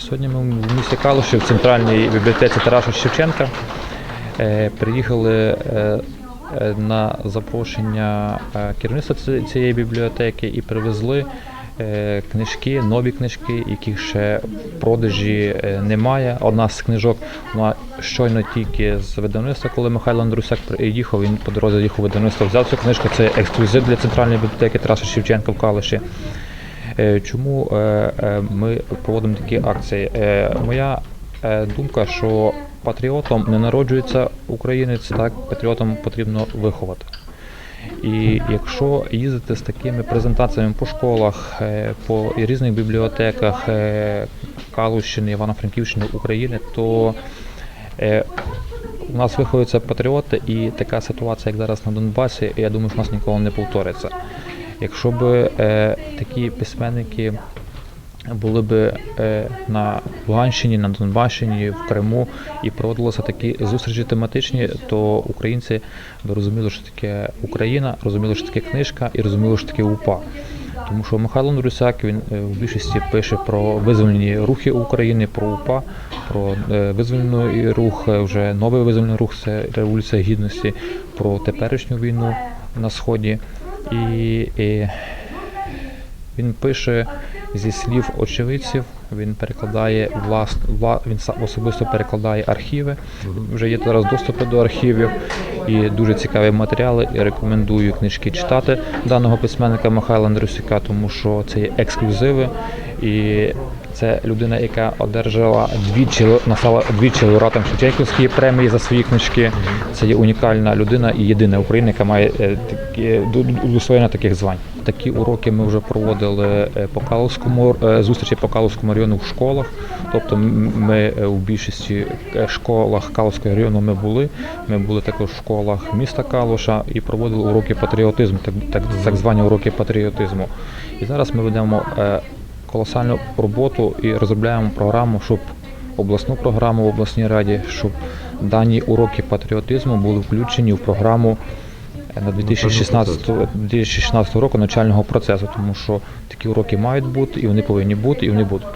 Сьогодні ми в місті Калуші в центральній бібліотеці Тараса Шевченка е, приїхали е, на запрошення е, керівництва цієї бібліотеки і привезли книжки, нові книжки, яких ще продажі немає. Одна з книжок вона щойно тільки з видавництва, коли Михайло Андрусяк приїхав, він по дорозі їхав у видавництво, взяв цю книжку. Це ексклюзив для центральної бібліотеки Тараса Шевченка в Калуші. Е, Чому е, е, ми проводимо такі акції? Моя думка, що патріотом не народжується українець, так патріотом потрібно виховати. І якщо їздити з такими презентаціями по школах, по різних бібліотеках Калущини, Івано-Франківщини, України, то у нас виховуються патріоти, і така ситуація, як зараз на Донбасі, я думаю, що у нас ніколи не повториться. Якщо б е, такі письменники були б е, на Луганщині, на Донбащині, в Криму і проводилися такі зустрічі тематичні, то українці б розуміли, що таке Україна, розуміли, що таке книжка і розуміли, що таке УПА. Тому що Михайло Нурусяк він е, в більшості пише про визвольні рухи України, про УПА, про е, визвольний рух, е, вже новий визвольний рух це Революція Гідності, про теперішню війну на Сході. І, і він пише зі слів очевидців, він перекладає влас, вла, він сам особисто перекладає архіви. Вже є зараз доступи до архівів і дуже цікаві матеріали. І рекомендую книжки читати даного письменника Михайла Андрюсіка, тому що це є ексклюзиви. І це людина, яка одержала двічі настала двічі лауреатом Шевченківської премії за свої книжки. Це є унікальна людина і єдина Україна, яка має е, такі удостоєння таких звань. Такі уроки ми вже проводили е, по Калузькому е, зустрічі по Калузькому району в школах. Тобто ми е, у більшості е, школах Калузького району ми були. Ми були також в школах міста Калуша і проводили уроки патріотизму, так, так, так звані уроки патріотизму. І зараз ми ведемо е, колосальну роботу і розробляємо програму, щоб обласну програму в обласній раді, щоб дані уроки патріотизму були включені в програму е, на 2016, 2016 року навчального процесу, тому що такі уроки мають бути, і вони повинні бути, і вони будуть.